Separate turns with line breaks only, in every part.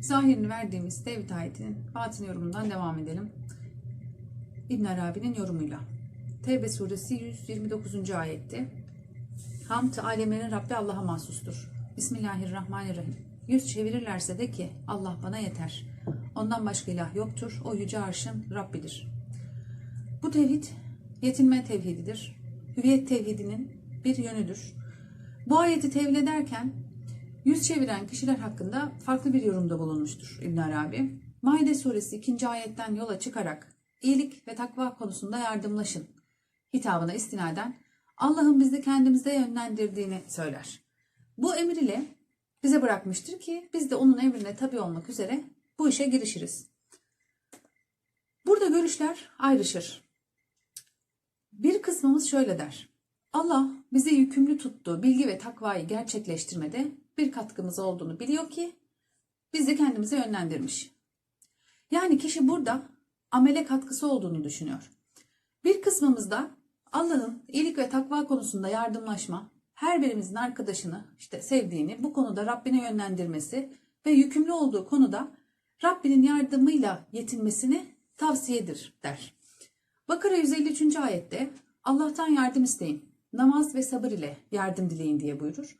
Zahirini verdiğimiz tevhid ayetinin batın yorumundan devam edelim. İbn Arabi'nin yorumuyla. Tevbe suresi 129. ayetti. Hamd alemlerin Rabbi Allah'a mahsustur. Bismillahirrahmanirrahim. Yüz çevirirlerse de ki Allah bana yeter. Ondan başka ilah yoktur. O yüce arşın Rabbidir. Bu tevhid yetinme tevhididir. Hüviyet tevhidinin bir yönüdür. Bu ayeti tevil ederken yüz çeviren kişiler hakkında farklı bir yorumda bulunmuştur İbn Arabi. Maide suresi 2. ayetten yola çıkarak iyilik ve takva konusunda yardımlaşın hitabına istinaden Allah'ın bizi kendimize yönlendirdiğini söyler. Bu emir ile bize bırakmıştır ki biz de onun emrine tabi olmak üzere bu işe girişiriz. Burada görüşler ayrışır. Bir kısmımız şöyle der. Allah bizi yükümlü tuttuğu bilgi ve takvayı gerçekleştirmede bir katkımız olduğunu biliyor ki bizi kendimize yönlendirmiş. Yani kişi burada amele katkısı olduğunu düşünüyor. Bir kısmımız da Allah'ın iyilik ve takva konusunda yardımlaşma, her birimizin arkadaşını işte sevdiğini, bu konuda Rabbine yönlendirmesi ve yükümlü olduğu konuda Rabbinin yardımıyla yetinmesini tavsiyedir der. Bakara 153. ayette Allah'tan yardım isteyin, namaz ve sabır ile yardım dileyin diye buyurur.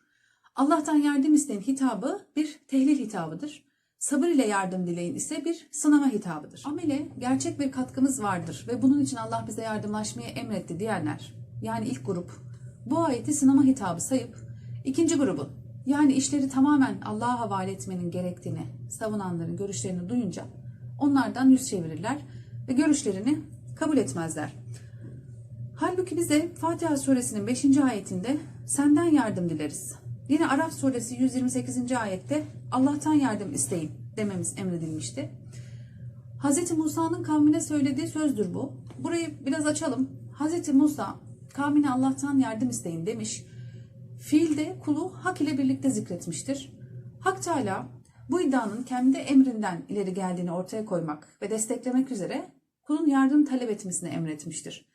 Allah'tan yardım isteyin hitabı bir tehlil hitabıdır. Sabır ile yardım dileyin ise bir sınama hitabıdır. Amele gerçek bir katkımız vardır ve bunun için Allah bize yardımlaşmayı emretti diyenler yani ilk grup bu ayeti sınama hitabı sayıp ikinci grubun yani işleri tamamen Allah'a havale etmenin gerektiğini savunanların görüşlerini duyunca onlardan yüz çevirirler ve görüşlerini kabul etmezler. Halbuki bize Fatiha suresinin 5. ayetinde senden yardım dileriz. Yine Araf suresi 128. ayette Allah'tan yardım isteyin dememiz emredilmişti. Hz. Musa'nın kavmine söylediği sözdür bu. Burayı biraz açalım. Hz. Musa kavmine Allah'tan yardım isteyin demiş. Fiilde kulu hak ile birlikte zikretmiştir. Hak Teala bu iddianın kendi emrinden ileri geldiğini ortaya koymak ve desteklemek üzere kulun yardım talep etmesini emretmiştir.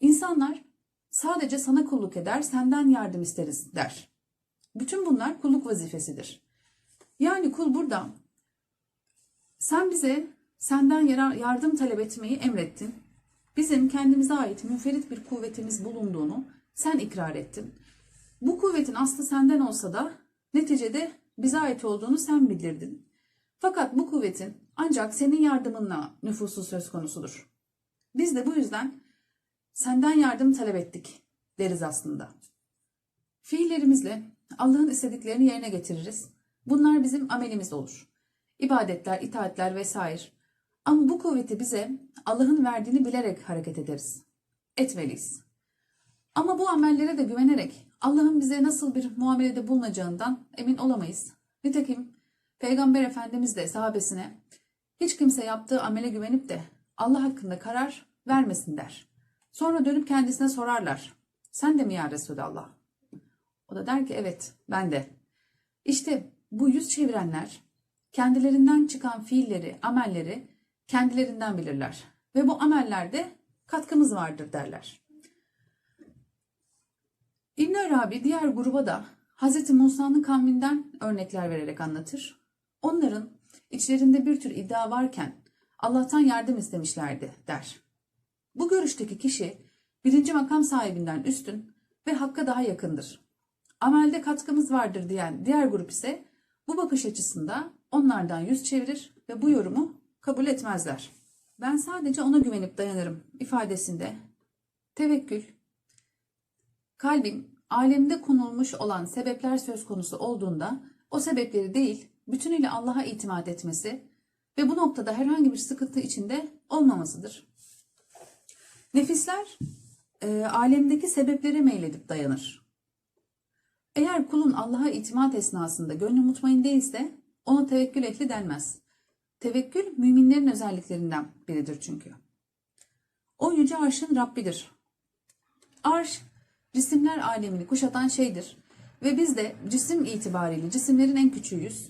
İnsanlar sadece sana kulluk eder, senden yardım isteriz der. Bütün bunlar kulluk vazifesidir. Yani kul burada sen bize senden yardım talep etmeyi emrettin. Bizim kendimize ait münferit bir kuvvetimiz bulunduğunu sen ikrar ettin. Bu kuvvetin aslı senden olsa da neticede bize ait olduğunu sen bildirdin. Fakat bu kuvvetin ancak senin yardımınla nüfusu söz konusudur. Biz de bu yüzden senden yardım talep ettik deriz aslında. Fiillerimizle Allah'ın istediklerini yerine getiririz. Bunlar bizim amelimiz olur. İbadetler, itaatler vesaire. Ama bu kuvveti bize Allah'ın verdiğini bilerek hareket ederiz. Etmeliyiz. Ama bu amellere de güvenerek Allah'ın bize nasıl bir muamelede bulunacağından emin olamayız. Nitekim Peygamber Efendimiz de sahabesine hiç kimse yaptığı amele güvenip de Allah hakkında karar vermesin der. Sonra dönüp kendisine sorarlar. Sen de mi ya Resulallah? Da der ki evet ben de. İşte bu yüz çevirenler kendilerinden çıkan fiilleri, amelleri kendilerinden bilirler. Ve bu amellerde katkımız vardır derler. İbn Arabi diğer gruba da Hz. Musa'nın kavminden örnekler vererek anlatır. Onların içlerinde bir tür iddia varken Allah'tan yardım istemişlerdi der. Bu görüşteki kişi birinci makam sahibinden üstün ve hakka daha yakındır. Amelde katkımız vardır diyen diğer grup ise bu bakış açısında onlardan yüz çevirir ve bu yorumu kabul etmezler. Ben sadece ona güvenip dayanırım ifadesinde tevekkül, kalbin alemde konulmuş olan sebepler söz konusu olduğunda o sebepleri değil bütünüyle Allah'a itimat etmesi ve bu noktada herhangi bir sıkıntı içinde olmamasıdır. Nefisler e, alemdeki sebeplere meyledip dayanır. Eğer kulun Allah'a itimat esnasında gönlü mutmain değilse ona tevekkül ehli denmez. Tevekkül müminlerin özelliklerinden biridir çünkü. O yüce arşın Rabbidir. Arş cisimler alemini kuşatan şeydir ve biz de cisim itibariyle cisimlerin en küçüğüyüz.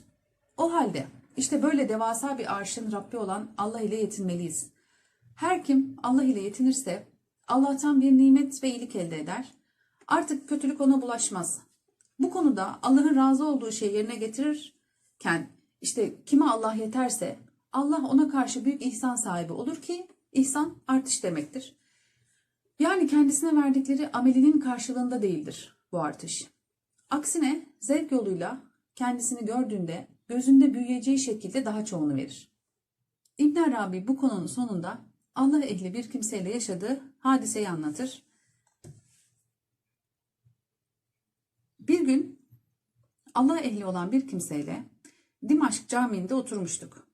O halde işte böyle devasa bir arşın Rabbi olan Allah ile yetinmeliyiz. Her kim Allah ile yetinirse Allah'tan bir nimet ve iyilik elde eder. Artık kötülük ona bulaşmaz. Bu konuda Allah'ın razı olduğu şeyi yerine getirirken işte kime Allah yeterse Allah ona karşı büyük ihsan sahibi olur ki ihsan artış demektir. Yani kendisine verdikleri amelinin karşılığında değildir bu artış. Aksine zevk yoluyla kendisini gördüğünde gözünde büyüyeceği şekilde daha çoğunu verir. İbn Arabi bu konunun sonunda Allah ehli bir kimseyle yaşadığı hadiseyi anlatır. Bir gün Allah ehli olan bir kimseyle Dimaşk Camii'nde oturmuştuk.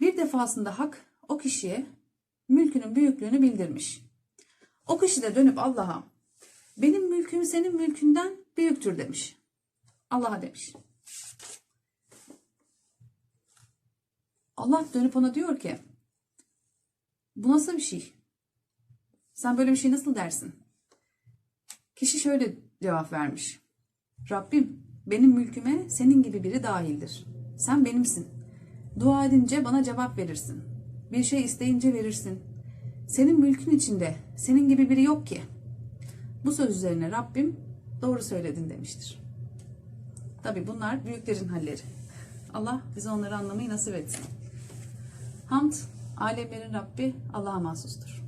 Bir defasında Hak o kişiye mülkünün büyüklüğünü bildirmiş. O kişi de dönüp Allah'a benim mülküm senin mülkünden büyüktür demiş. Allah'a demiş. Allah dönüp ona diyor ki bu nasıl bir şey? Sen böyle bir şey nasıl dersin? Kişi şöyle cevap vermiş. Rabbim benim mülküme senin gibi biri dahildir. Sen benimsin. Dua edince bana cevap verirsin. Bir şey isteyince verirsin. Senin mülkün içinde senin gibi biri yok ki. Bu söz üzerine Rabbim doğru söyledin demiştir. Tabi bunlar büyüklerin halleri. Allah bize onları anlamayı nasip etsin. Hamd, alemlerin Rabbi Allah'a mahsustur.